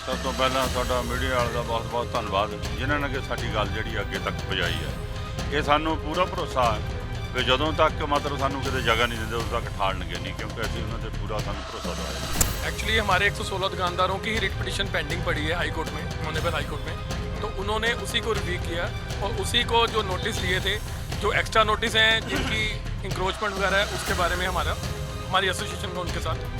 ਸਭ ਤੋਂ ਪਹਿਲਾਂ ਸਾਡਾ ਮੀਡੀਆ ਵਾਲੇ ਦਾ ਬਹੁਤ-ਬਹੁਤ ਧੰਨਵਾਦ ਜਿਨ੍ਹਾਂ ਨੇ ਕਿ ਸਾਡੀ ਗੱਲ ਜਿਹੜੀ ਅੱਗੇ ਤੱਕ ਪਹੁੰਚਾਈ ਹੈ ਇਹ ਸਾਨੂੰ ਪੂਰਾ ਭਰੋਸਾ ਹੈ ਕਿ ਜਦੋਂ ਤੱਕ ਮਤਲਬ ਸਾਨੂੰ ਕਿਤੇ ਜਗ੍ਹਾ ਨਹੀਂ ਦਿੰਦੇ ਉਦੋਂ ਤੱਕ ਠਾਲਣਗੇ ਨਹੀਂ ਕਿਉਂਕਿ ਅਸੀਂ ਉਹਨਾਂ ਤੇ ਪੂਰਾ ਸਾਨੂੰ ਭਰੋਸਾ ਦਵਾਇਆ एक्चुअली हमारे 116 दुकानदारों की ही रिट पिटिशन पेंडिंग पड़ी है हाई कोर्ट में ऑनरेबल हाई कोर्ट में तो उन्होंने उसी को रिव्यू किया और उसी को जो नोटिस लिए थे जो एक्स्ट्रा नोटिस हैं जिनकी इंक्रोचमेंट वगैरह है उसके बारे में हमारा हमारी एसोसिएशन का उनके साथ कोई लिंक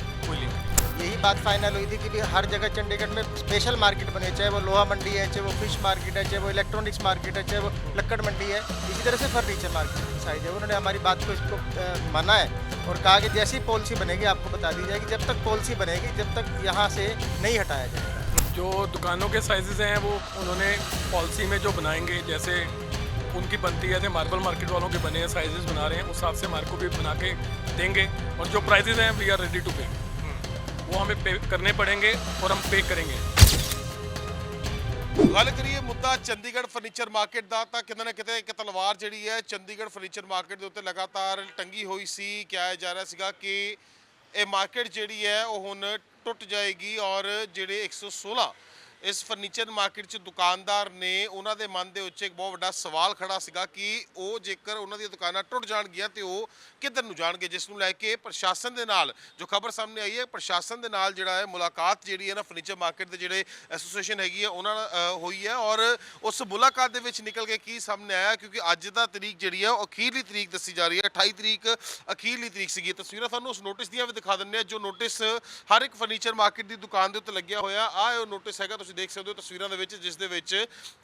नहीं। यही बात फाइनल हुई थी कि भी हर जगह चंडीगढ़ में स्पेशल मार्केट बने चाहे वो लोहा मंडी है, चाहे वो फ़िश मार्केट है, चाहे वो इलेक्ट्रॉनिक्स मार्केट है, चाहे वो लक्कड़ मंडी है, इसी तरह से फर्नीचर मार्केट साइज़ है। उन्होंने हमारी बात को इसको माना है और कहा कि जैसी पॉलिसी बनेगी, आपको बता दी जाएगी। जब तक पॉलिसी बनेगी, जब तक यहाँ से नहीं हटाया जाएगा। जो दुकानों के साइजेज हैं, वो उन्होंने पॉलिसी में जो बनाएँगे, जैसे उनकी बनती है मार्बल मार्केट वालों के बने हैं साइजेस बना रहे हैं, उस हिसाब से हमारे को भी बना के देंगे। और जो प्राइजेज हैं वी आर रेडी टू पे हमें पे करने पड़ेंगे और हम पे करेंगे ਗੱਲ ਕਰੀਏ ਮੁੱਦਾ ਚੰਡੀਗੜ੍ਹ ਫਰਨੀਚਰ ਮਾਰਕੀਟ ਦਾ ਤਾਂ ਕਿਤੇ ਨਾ ਕਿਤੇ ਇੱਕ ਤਲਵਾਰ ਜਿਹੜੀ ਹੈ ਚੰਡੀਗੜ੍ਹ ਫਰਨੀਚਰ ਮਾਰਕੀਟ ਦੇ ਉੱਤੇ ਲਗਾਤਾਰ ਟੰਗੀ ਹੋਈ ਸੀ ਕਿਹਾ ਜਾ ਰਿਹਾ ਸੀਗਾ ਕਿ ਇਹ ਮਾਰਕੀਟ ਜਿਹੜੀ ਹੈ ਉਹ ਹੁਣ ਟੁੱਟ ਜਾਏਗੀ ਔਰ ਜਿਹੜੇ 116 ਇਸ ਫਰਨੀਚਰ ਮਾਰਕੀਟ 'ਚ ਦੁਕਾਨਦਾਰ ਨੇ ਉਹਨਾਂ ਦੇ ਮਨ ਦੇ ਉੱਤੇ ਇੱਕ ਬਹੁਤ ਵੱਡਾ ਸਵਾਲ ਖੜਾ ਸੀਗਾ ਕਿ ਉਹ ਜੇਕਰ ਉਹਨਾਂ ਦੀਆਂ ਦੁਕਾਨਾਂ ਟੁੱਟ ਜਾਣਗੀਆਂ ਤੇ ਉਹ ਕਿੱਧਰ ਨੂੰ ਜਾਣਗੇ, ਜਿਸ ਨੂੰ ਲੈ ਕੇ ਪ੍ਰਸ਼ਾਸਨ ਦੇ ਨਾਲ, ਜੋ ਖਬਰ ਸਾਹਮਣੇ ਆਈ ਹੈ, ਪ੍ਰਸ਼ਾਸਨ ਦੇ ਨਾਲ ਜਿਹੜਾ ਹੈ ਮੁਲਾਕਾਤ ਜਿਹੜੀ ਹੈ ਨਾ ਫਰਨੀਚਰ ਮਾਰਕੀਟ ਦੇ ਜਿਹੜੇ ਐਸੋਸੀਏਸ਼ਨ ਹੈਗੀ ਹੈ, ਉਹਨਾਂ ਨਾਲ ਹੋਈ ਹੈ ਔਰ ਉਸ ਮੁਲਾਕਾਤ ਦੇ ਵਿੱਚ ਨਿਕਲ ਕੇ ਕੀ ਸਾਹਮਣੇ ਆਇਆ, ਕਿਉਂਕਿ ਅੱਜ ਦਾ ਤਰੀਕ ਜਿਹੜੀ ਹੈ ਉਹ ਅਖੀਰਲੀ ਤਰੀਕ ਦੱਸੀ ਜਾ ਰਹੀ ਹੈ 28 ਤਰੀਕ ਅਖੀਰਲੀ ਤਰੀਕ ਸੀਗੀ। ਤਸਵੀਰਾਂ ਤੁਹਾਨੂੰ ਉਸ ਨੋਟਿਸ ਦੀਆਂ ਵੀ ਦਿਖਾ ਦਿੰਦੇ ਆ ਜੋ ਨੋਟਿਸ ਹਰ ਇੱਕ ਫਰਨੀਚਰ ਮਾਰਕੀਟ ਦੀ ਦੁਕਾਨ ਦੇ ਉੱਤੇ ਲੱਗਿਆ ਹੋਇਆ। ਆ ਇਹ ਉਹ ਨੋਟਿਸ ਹੈਗਾ, ਤੁਸੀਂ ਦੇਖ ਸਕਦੇ ਹੋ ਤਸਵੀਰਾਂ ਦੇ ਵਿੱਚ, ਜਿਸ ਦੇ ਵਿੱਚ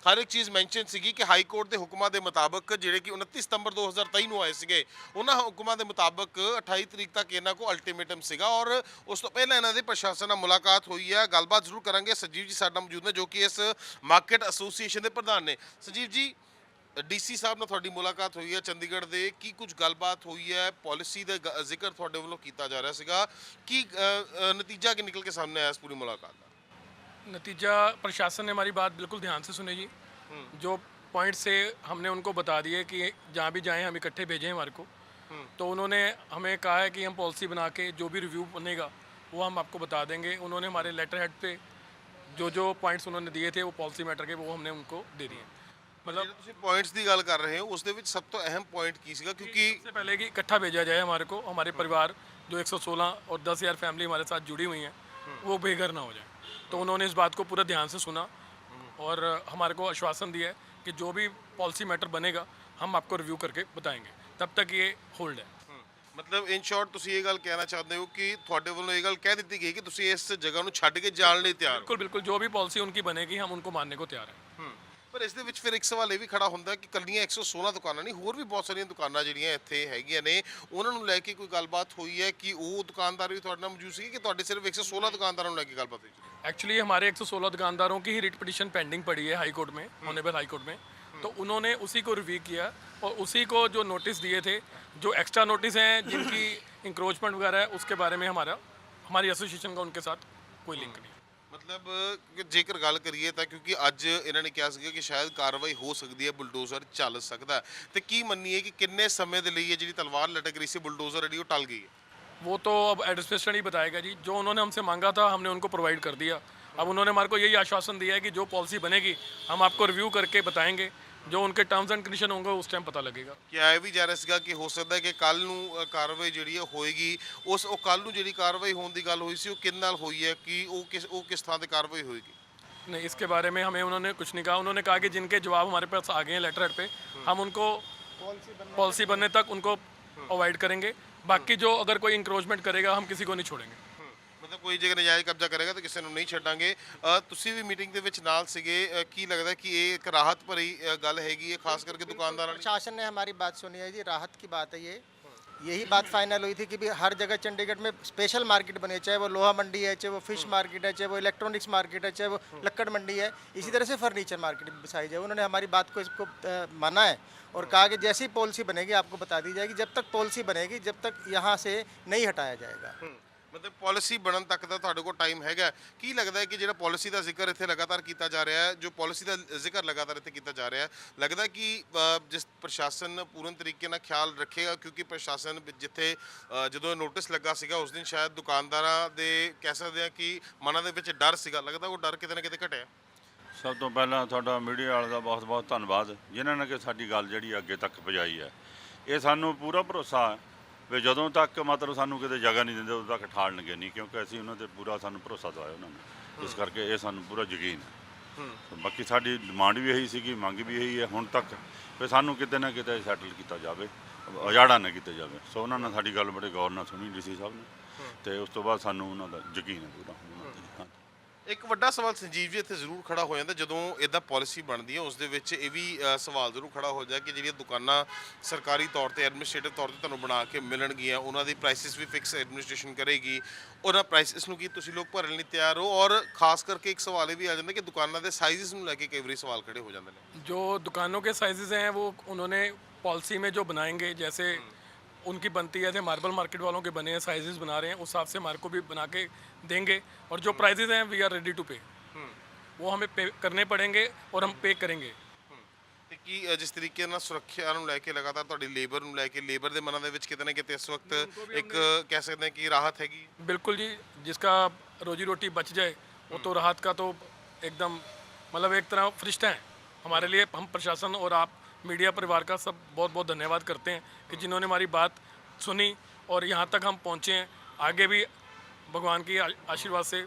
ਹਰ ਇੱਕ ਚੀਜ਼ ਮੈਂਸ਼ਨ ਸੀਗੀ ਕਿ ਹਾਈ ਕੋਰਟ ਦੇ ਹੁਕਮਾਂ ਦੇ ਮੁਤਾਬਕ ਜਿਹੜੇ ਕਿ 29 ਸਤੰਬਰ 2023 ਨੂੰ ਆਏ ਸੀਗੇ, ਉਹਨਾਂ ਹੁਕਮਾਂ ਦੇ ਮੁਤਾਬਕ 28 ਤਰੀਕ ਤੱਕ ਇਹਨਾਂ ਕੋ ਅਲਟੀਮੇਟਮ ਸੀਗਾ ਔਰ ਉਸ ਤੋਂ ਪਹਿਲਾਂ ਇਹਨਾਂ ਦੀ ਪ੍ਰਸ਼ਾਸਨ ਨਾਲ ਮੁਲਾਕਾਤ ਹੋਈ ਹੈ ਗੱਲਬਾਤ ਜ਼ਰੂਰ ਕਰਾਂਗੇ ਸੰਜੀਵ ਜੀ ਸਾਡਾ ਮੌਜੂਦ ਨੇ ਜੋ ਕਿ ਇਸ ਮਾਰਕੀਟ ਐਸੋਸੀਏਸ਼ਨ ਦੇ ਪ੍ਰਧਾਨ ਨੇ ਸੰਜੀਵ ਜੀ ਡੀਸੀ ਸਾਹਿਬ ਨਾਲ ਤੁਹਾਡੀ ਮੁਲਾਕਾਤ ਹੋਈ ਹੈ ਚੰਡੀਗੜ੍ਹ ਦੇ ਕੀ ਕੁਝ ਗੱਲਬਾਤ ਹੋਈ ਹੈ ਪਾਲਿਸੀ ਦਾ ਗ- ਜ਼ਿਕਰ ਤੁਹਾਡੇ ਵੱਲੋਂ ਕੀਤਾ ਜਾ ਰਿਹਾ ਸੀਗਾ ਕੀ ਅ, ਅ, ਨਤੀਜਾ ਕੀ ਨਿਕਲ ਕੇ ਸਾਹਮਣੇ ਆਇਆ ਇਸ ਪੂਰੀ ਮੁਲਾਕਾਤ ਦਾ नतीजा प्रशासन ने हमारी बात बिल्कुल ध्यान से सुनी जी जो पॉइंट से हमने उनको बता दिए कि जहाँ भी जाएं हम इकट्ठे भेजें हमारे को तो उन्होंने हमें कहा है कि हम पॉलिसी बना के जो भी रिव्यू बनेगा वो हम आपको बता देंगे उन्होंने हमारे लेटर हेड पे जो जो पॉइंट्स उन्होंने दिए थे वो पॉलिसी मैटर के वो हमने उनको दे दिए मतलब ਜਿਹੜੇ ਤੁਸੀਂ ਪੁਆਇੰਟਸ ਦੀ ਗੱਲ ਕਰ ਰਹੇ ਹੋ ਉਸ ਦੇ ਵਿੱਚ ਸਭ ਤੋਂ ਅਹਿਮ ਪੁਆਇੰਟ ਕੀ ਸੀਗਾ ਕਿਉਂਕਿ सबसे पहले कि इकट्ठा भेजा जाए हमारे को हमारे परिवार जो 116 और 10 हजार फैमिली हमारे साथ जुड़ी हुई हैं वो बेघर ना हो जाए तो उन्होंने इस बात को पूरा ध्यान से सुना और हमारे को आश्वासन दिया है कि जो भी पॉलिसी मैटर बनेगा हम आपको रिव्यू करके बताएंगे तब तक ये होल्ड है ਮਤਲਬ ਇਨ ਸ਼ਾਰਟ ਤੁਸੀਂ ਇਹ ਗੱਲ ਕਹਿਣਾ ਚਾਹੁੰਦੇ ਹੋ ਕਿ ਤੁਹਾਡੇ ਵੱਲੋਂ ਇਹ ਗੱਲ ਕਹਿ ਦਿੱਤੀ ਗਈ ਕਿ ਤੁਸੀਂ ਇਸ ਜਗ੍ਹਾ ਨੂੰ ਛੱਡ ਕੇ ਜਾਣ ਲਈ ਤਿਆਰ ਹੋ बिल्कुल बिल्कुल जो भी पॉलिसी उनकी बनेगी हम उनको मानने को तैयार हैं ਪਰ ਇਸ ਦੇ ਵਿੱਚ ਫਿਰ ਇੱਕ ਸਵਾਲ ਇਹ ਵੀ ਖੜਾ ਹੁੰਦਾ ਕਿ ਕੱਲੀਆਂ 116 ਦੁਕਾਨਾਂ ਨਹੀਂ ਹੋਰ ਵੀ ਬਹੁਤ ਸਾਰੀਆਂ ਦੁਕਾਨਾਂ ਜਿਹੜੀਆਂ ਇੱਥੇ ਹੈਗੀਆਂ ਨੇ ਉਹਨਾਂ ਨੂੰ ਲੈ ਕੇ ਕੋਈ ਗੱਲਬਾਤ ਹੋਈ ਹੈ ਕਿ ਉਹ ਦੁਕਾਨਦਾਰ ਵੀ ਤੁਹਾਡੇ ਨਾਲ ਮੌਜੂਦ ਸੀ ਕਿ ਤੁਹਾਡੇ ਸਿਰਫ 116 ਦੁਕਾਨਦਾਰਾਂ ਨੂੰ ਲੈ ਕੇ ਗੱਲਬਾਤ ਹੋਈ ਸੀ एक्चुअली हमारे 116 दुकानदारों की ही रिट पिटिशन पेंडिंग पड़ी है हाई कोर्ट में ऑनरेबल हाई कोर्ट में तो उन्होंने उसी को रिव्यू किया और उसी को जो नोटिस दिए थे जो एक्स्ट्रा नोटिस हैं जिनकी इंक्रोचमेंट वगैरह है उसके बारे में हमारा हमारी एसोसिएशन का उनके साथ कोई लिंक नहीं ਮਤਲਬ ਕਿ ਜੇਕਰ ਗੱਲ ਕਰੀਏ ਤਾਂ ਕਿਉਂਕਿ ਅੱਜ ਇਹਨਾਂ ਨੇ ਕਿਹਾ ਸੀਗਾ ਕਿ ਸ਼ਾਇਦ ਕਾਰਵਾਈ ਹੋ ਸਕਦੀ ਹੈ ਬੁਲਡੋਜ਼ਰ ਚੱਲ ਸਕਦਾ ਹੈ। ਤੇ ਕੀ ਮੰਨੀਏ ਕਿ ਕਿੰਨੇ ਸਮੇਂ ਦੇ ਲਈ ਇਹ ਜਿਹੜੀ ਤਲਵਾਰ ਲਟਕ ਰਹੀ ਸੀ ਬੁਲਡੋਜ਼ਰ ਜਿਹੜੀ ਉਹ ਟਲ ਗਈ ਹੈ वो तो अब एडमिनिस्ट्रेशन ही बताएगा जी जो उन्होंने हमसे मांगा था हमने उनको प्रोवाइड कर दिया अब उन्होंने हमारे को यही आश्वासन दिया है कि जो पॉलिसी बनेगी हम आपको रिव्यू करके बताएंगे जो उनके टर्म्स एंड ਕੰਡੀਸ਼ਨ होंगे उस टाइम पता लगेगा ਕਿ ਆਏ ਵੀ ਜਾ ਰਿਹਾ ਸੀਗਾ ਕਿ ਹੋ ਸਕਦਾ ਹੈ ਕਿ ਕੱਲ ਨੂੰ ਅ, ਕਾਰਵਾਈ ਜਿਹੜੀ ਹੈ ਹੋਏਗੀ ਉਸ ਉਹ ਕੱਲ ਨੂੰ ਜਿਹੜੀ ਕਾਰਵਾਈ ਹੋਣ ਦੀ ਗੱਲ ਹੋਈ ਸੀ ਉਹ ਕਿੰਨ ਨਾਲ ਹੋਈ ਹੈ ਕਿ ਉਹ ਕਿਸ ਉਹ ਕਿਸ ਥਾਂ ਤੇ ਕਾਰਵਾਈ ਹੋਏਗੀ नहीं इसके बारे में हमें उन्होंने कुछ नहीं कहा उन्होंने कहा कि जिनके जवाब हमारे पास आ गए हैं लेटर हेड पे हम उनको पॉलिसी बनने तक उनको अवॉइड करेंगे बाकी जो अगर कोई इंक्रोचमेंट करेगा हम किसी को नहीं छोड़ेंगे ਮਤਲਬ ਕੋਈ ਜੇਕਰ ਨਜਾਇਜ਼ ਕਬਜ਼ਾ ਕਰੇਗਾ ਤਾਂ ਕਿਸੇ ਨੂੰ ਨਹੀਂ ਛੱਡਾਂਗੇ ਅ, ਤੁਸੀਂ ਵੀ ਮੀਟਿੰਗ ਦੇ ਵਿੱਚ ਨਾਲ ਸੀਗੇ ਅ, ਕੀ ਲੱਗਦਾ ਕਿ ਇਹ ਇੱਕ ਰਾਹਤ ਭਰੀ ਅ, ਗੱਲ ਹੈਗੀ ਹੈ ਖਾਸ ਕਰਕੇ ਦੁਕਾਨਦਾਰਾਂ ਲਈ प्रशासन ने हमारी बात सुनी है जी राहत की बात है ये यही बात फाइनल हुई थी कि भी हर जगह चंडीगढ़ में स्पेशल मार्केट बनी है चाहे वो लोहा मंडी है चाहे वो फिश मार्केट है चाहे वो इलेक्ट्रॉनिक्स मार्केट है चाहे वो लक्कड़ मंडी है इसी तरह से फर्नीचर मार्केट भी साइज है उन्होंने हमारी बात को इसको अ, माना है और कहा कि जैसी पॉलिसी बनेगी आपको बता दी जाएगी जब तक पॉलिसी बनेगी जब तक यहाँ से नहीं हटाया जाएगा ਮਤਲਬ ਪਾਲਿਸੀ ਬਣਨ ਤੱਕ ਦਾ ਤੁਹਾਡੇ ਕੋਲ ਟਾਈਮ ਹੈਗਾ ਕੀ ਲੱਗਦਾ ਹੈ ਕਿ ਜਿਹੜਾ ਪਾਲਿਸੀ ਦਾ ਜ਼ਿਕਰ ਇੱਥੇ ਲਗਾਤਾਰ ਕੀਤਾ ਜਾ ਰਿਹਾ ਹੈ, ਜੋ ਪਾਲਿਸੀ ਦਾ ਜ਼ਿਕਰ ਲਗਾਤਾਰ ਇੱਥੇ ਕੀਤਾ ਜਾ ਰਿਹਾ ਹੈ, ਲੱਗਦਾ ਕਿ ਜਿਸ ਪ੍ਰਸ਼ਾਸਨ ਪੂਰਨ ਤਰੀਕੇ ਨਾਲ ਖਿਆਲ ਰੱਖੇਗਾ, ਕਿਉਂਕਿ ਪ੍ਰਸ਼ਾਸਨ ਜਿੱਥੇ ਜਦੋਂ ਨੋਟਿਸ ਲੱਗਾ ਸੀਗਾ, ਉਸ ਦਿਨ ਸ਼ਾਇਦ ਦੁਕਾਨਦਾਰਾਂ ਦੇ ਕਹਿ ਸਕਦੇ ਆ ਕਿ ਮਨਾਂ ਦੇ ਵਿੱਚ ਡਰ ਸੀਗਾ। ਲੱਗਦਾ ਉਹ ਡਰ ਕਿਤੇ ਨਾ ਕਿਤੇ ਘਟਿਆ? ਸਭ ਤੋਂ ਪਹਿਲਾਂ ਤੁਹਾਡਾ ਮੀਡੀਆ ਵਾਲੇ ਦਾ ਬਹੁਤ ਬਹੁਤ ਧੰਨਵਾਦ, ਜਿਨ੍ਹਾਂ ਨੇ ਕਿ ਸਾਡੀ ਗੱਲ ਜਿਹੜੀ ਅੱਗੇ ਤੱਕ ਪਹੁੰਚਾਈ ਹੈ। ਇਹ ਸਾਨੂੰ ਪੂਰਾ ਭਰੋਸਾ ਹੈ ਵੀ ਜਦੋਂ ਤੱਕ ਮਤਲਬ ਸਾਨੂੰ ਕਿਤੇ ਜਗ੍ਹਾ ਨਹੀਂ ਦਿੰਦੇ ਉਦੋਂ ਤੱਕ ਠਾਲਣਗੇ ਨਹੀਂ ਕਿਉਂਕਿ ਅਸੀਂ ਉਹਨਾਂ ਤੇ ਪੂਰਾ ਸਾਨੂੰ ਭਰੋਸਾ ਦਵਾਇਆ ਉਹਨਾਂ ਨੇ। ਇਸ ਕਰਕੇ ਇਹ ਸਾਨੂੰ ਪੂਰਾ ਯਕੀਨ ਹੈ। ਬਾਕੀ ਸਾਡੀ ਡਿਮਾਂਡ ਵੀ ਇਹੀ ਸੀਗੀ ਮੰਗ ਵੀ ਇਹੀ ਹੈ ਹੁਣ ਤੱਕ ਵੀ ਸਾਨੂੰ ਕਿਤੇ ਨਾ ਕਿਤੇ ਸੈਟਲ ਕੀਤਾ ਜਾਵੇ ਉਜਾੜਾ ਨਾ ਕੀਤਾ ਜਾਵੇ। ਸੋ ਉਹਨਾਂ ਨੇ ਸਾਡੀ ਗੱਲ ਬੜੇ ਗੌਰ ਨਾਲ ਸੁਣੀ ਡੀਸੀ ਸਾਹਿਬ ਨੇ। ਤੇ ਉਸ ਤੋਂ ਬਾਅਦ ਸਾਨੂੰ ਉਹਨਾਂ ਦਾ ਯਕੀਨ ਹੈ ਪੂਰਾ। ਇੱਕ ਵੱਡਾ ਸਵਾਲ ਸੰਜੀਵ ਜੀ ਇੱਥੇ ਜ਼ਰੂਰ ਖੜਾ ਹੋ ਜਾਂਦਾ ਜਦੋਂ ਇਦਾਂ ਪਾਲਿਸੀ ਬਣਦੀ ਹੈ ਉਸ ਦੇ ਵਿੱਚ ਇਹ ਵੀ ਅ, ਸਵਾਲ ਜ਼ਰੂਰ ਖੜਾ ਹੋ ਜਾਂਦਾ ਕਿ ਜਿਹੜੀਆਂ ਦੁਕਾਨਾਂ ਸਰਕਾਰੀ ਤੌਰ ਤੇ ਐਡਮਿਨਿਸਟ੍ਰੇਟਿਵ ਤੌਰ ਤੇ ਤੁਹਾਨੂੰ ਬਣਾ ਕੇ ਮਿਲਣਗੀਆਂ ਉਹਨਾਂ ਦੀ ਪ੍ਰਾਈਸਿਸ ਵੀ ਫਿਕਸ ਐਡਮਿਨਿਸਟ੍ਰੇਸ਼ਨ ਕਰੇਗੀ ਉਹਨਾਂ ਪ੍ਰਾਈਸਿਸ ਨੂੰ ਕੀ ਤੁਸੀਂ ਲੋਕ ਭਰਨ ਲਈ ਤਿਆਰ ਹੋ ਔਰ ਖਾਸ ਕਰਕੇ ਇੱਕ ਸਵਾਲ ਇਹ ਵੀ ਆ ਜਾਂਦਾ ਕਿ ਦੁਕਾਨਾਂ ਦੇ ਸਾਈਜ਼ਸ ਨੂੰ ਲੈ ਕੇ ਕਈ ਵਾਰੀ ਸਵਾਲ ਖੜੇ ਹੋ ਜਾਂਦੇ ਨੇ जो दुकानों के साइजेस हैं वो उन्होंने पॉलिसी में जो बनाएंगे जैसे उनकी बनती है जैसे मार्बल मार्केट वालों के बने हैं साइजेस बना रहे हैं उस हिसाब से हमारे को भी बना के देंगे और जो प्राइजेस हैं वी आर रेडी टू पे वो हमें पे करने पड़ेंगे और हम पे करेंगे ਤੇ ਕੀ ਅ, ਜਿਸ ਤਰੀਕੇ ਨਾਲ ਸੁਰੱਖਿਆ ਨੂੰ ਲੈ ਕੇ ਲਗਾਤਾਰ ਤੁਹਾਡੀ ਲੇਬਰ ਨੂੰ ਲੈ ਕੇ ਲੇਬਰ ਦੇ ਮਨਾਂ ਦੇ ਵਿੱਚ ਕਿਤੇ ਨਾ ਕਿਤੇ ਇਸ ਵਕਤ ਇੱਕ ਕਹਿ ਸਕਦੇ ਹਾਂ ਕਿ ਰਾਹਤ ਹੈਗੀ ਹੈ। बिल्कुल जी जिसका रोजी रोटी बच जाए वो तो राहत का तो एकदम मतलब एक तरह फरिश्ता है हमारे लिए हम प्रशासन और आप मीडिया परिवार का सब बहुत बहुत धन्यवाद करते हैं कि जिन्होंने हमारी बात सुनी और यहाँ तक हम पहुँचे हैं आगे भी भगवान की आ- आशीर्वाद से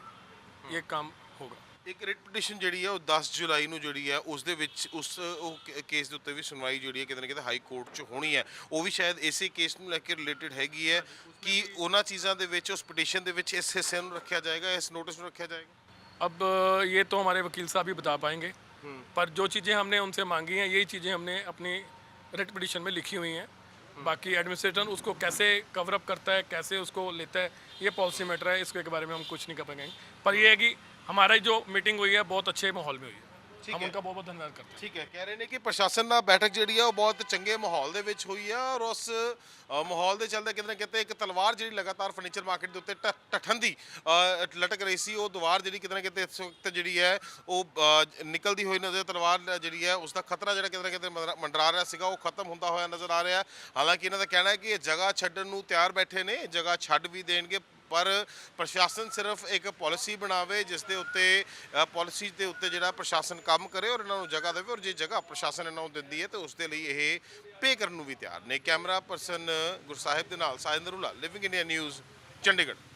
ये काम होगा ਇੱਕ ਰਿਟ ਪਟੀਸ਼ਨ ਜਿਹੜੀ ਹੈ ਉਹ 10 ਜੁਲਾਈ ਨੂੰ ਜਿਹੜੀ ਹੈ ਉਸ ਦੇ ਵਿੱਚ ਉਸ ਉਹ ਕੇਸ ਦੇ ਉੱਤੇ ਵੀ ਸੁਣਵਾਈ ਜਿਹੜੀ ਹੈ ਕਿਤੇ ਨਾ ਕਿਤੇ ਹਾਈ ਕੋਰਟ 'ਚ ਹੋਣੀ ਹੈ ਉਹ ਵੀ ਸ਼ਾਇਦ ਇਸੇ ਕੇਸ ਨੂੰ ਲੈ ਕੇ ਰਿਲੇਟਡ ਹੈਗੀ ਹੈ ਕਿ ਉਹਨਾਂ ਚੀਜ਼ਾਂ ਦੇ ਵਿੱਚ ਉਸ ਪਟੀਸ਼ਨ ਦੇ ਵਿੱਚ ਇਸ ਹਿੱਸੇ ਨੂੰ ਰੱਖਿਆ ਜਾਏਗਾ ਇਸ ਨੋਟਿਸ ਨੂੰ ਰੱਖਿਆ ਜਾਏਗਾ अब अ, ये तो हमारे वकील साहब ही बता पाएंगे पर जो चीज़ें हमने उनसे मांगी हैं, यही चीज़ें हमने अपनी रिट पटिशन में लिखी हुई हैं। बाकी एडमिनिस्ट्रेटर उसको कैसे कवर अप करता है, कैसे उसको लेता है, ये पॉलिसी मैटर है, इसके बारे में हम कुछ नहीं कर पाएँगे। पर यह है कि हमारी जो मीटिंग हुई है, बहुत अच्छे माहौल में हुई है। हम उनका बहुत बहुत धन्यवाद करते हैं ਠੀਕ ਹੈ ਕਹਿ ਰਹੇ ਨੇ ਕਿ ਪ੍ਰਸ਼ਾਸਨ ਨਾਲ ਬੈਠਕ ਜਿਹੜੀ ਹੈ ਉਹ ਬਹੁਤ ਚੰਗੇ ਮਾਹੌਲ ਦੇ ਵਿੱਚ ਹੋਈ ਹੈ ਔਰ ਉਸ ਅ, ਮਾਹੌਲ ਦੇ ਚੱਲਦੇ ਕਿਤੇ ਨਾ ਕਿਤੇ ਇੱਕ ਤਲਵਾਰ ਜਿਹੜੀ ਲਗਾਤਾਰ ਫਰਨੀਚਰ ਮਾਰਕੀਟ ਦੇ ਉੱਤੇ ਟ- ਟੱਠਣ ਦੀ ਅ, ਲਟਕ ਰਹੀ ਸੀ ਉਹ ਦੀਵਾਰ ਜਿਹੜੀ ਕਿਤੇ ਨਾ ਕਿਤੇ ਇਸ ਵਕਤ ਜਿਹੜੀ ਹੈ ਉਹ ਅ, ਨਿਕਲਦੀ ਹੋਈ ਨਜ਼ਰ ਤਲਵਾਰ ਜਿਹੜੀ ਹੈ ਉਸ ਦਾ ਖਤਰਾ ਜਿਹੜਾ ਕਿਤੇ ਨਾ ਕਿਤੇ ਮੰਡਰਾ- ਮੰਡਰਾ ਰਿਹਾ ਸੀਗਾ ਉਹ ਖਤਮ ਹੁੰਦਾ ਹੋਇਆ ਨਜ਼ਰ ਆ ਰਿਹਾ ਹਾਲਾਂਕਿ ਇਹਨਾਂ ਦਾ ਕਹਿਣਾ ਹੈ ਕਿ ਇਹ ਜਗ੍ਹਾ ਛੱਡਣ ਨੂੰ ਤਿਆਰ ਬੈਠੇ ਨੇ ਜਗ੍ਹਾ ਛੱਡ ਵੀ ਦੇਣਗੇ ਪਰ ਪ੍ਰਸ਼ਾਸਨ ਸਿਰਫ ਇੱਕ ਪਾਲਿਸੀ ਬਣਾਵੇ, ਜਿਸ ਦੇ ਉੱਤੇ ਪਾਲਿਸੀ ਦੇ ਉੱਤੇ ਜਿਹੜਾ ਪ੍ਰਸ਼ਾਸਨ ਕੰਮ ਕਰੇ ਔਰ ਇਹਨਾਂ ਨੂੰ ਜਗ੍ਹਾ ਦੇਵੇ ਔਰ ਜੇ ਜਗ੍ਹਾ ਪ੍ਰਸ਼ਾਸਨ ਇਹਨਾਂ ਨੂੰ ਦਿੰਦੀ ਹੈ ਤੇ ਉਸ ਦੇ ਲਈ ਇਹ ਪੇ ਕਰਨ ਨੂੰ ਵੀ ਤਿਆਰ ਨੇ। ਕੈਮਰਾ ਪਰਸਨ ਗੁਰਸਾਹਿਬ ਦੇ ਨਾਲ ਸਾਇੰਦਰੁਲਾ ਲਿਵਿੰਗ ਇੰਡੀਆ ਨਿਊਜ਼ ਚੰਡੀਗੜ੍ਹ।